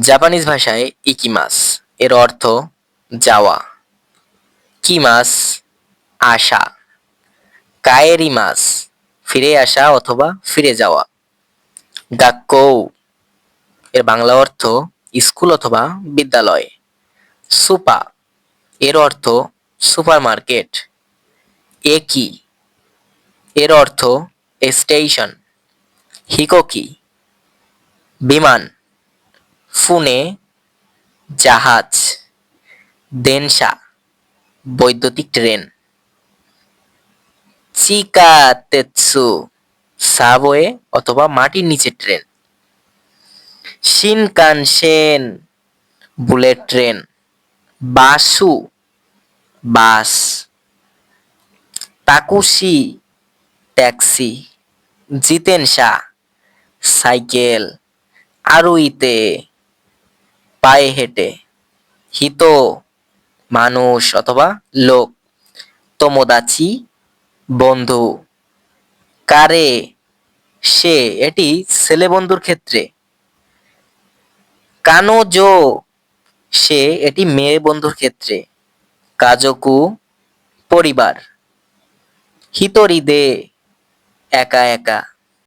Japanese ভাষায় ইকিমাস। এর অর্থ যাওয়া। কিমাস, আসা। কায়েরিমাস ফিরে আসা অথবা ফিরে যাওয়া। গাক্কৌ। এর বাংলা অর্থ স্কুল অথবা বিদ্যালয়। সুপা। এর অর্থ সুপারমার্কেট। একি। এর অর্থ স্টেশন। হিকোকি। বিমান। ফুনে জাহাজ, দেনসা, বৈদ্যুতিক ট্রেন চিকা তেৎসু সাবওয়ে অথবা মাটির নিচের ট্রেন শিনকানসেন বুলেট ট্রেন, বাসু, বাস, তাকুশি ট্যাক্সি, জিতেনসা, সাইকেল, আরুইতে পায়ে হেঁটে। হিতো মানুষ অথবা লোক। তোমোদাচি বন্ধু। কারে? সে, এটি ছেলে বন্ধুর ক্ষেত্রে। কানোজো? সে, এটি মেয়ে বন্ধুর ক্ষেত্রে। কাজকু? পরিবার। হিতরিদে? একা একা।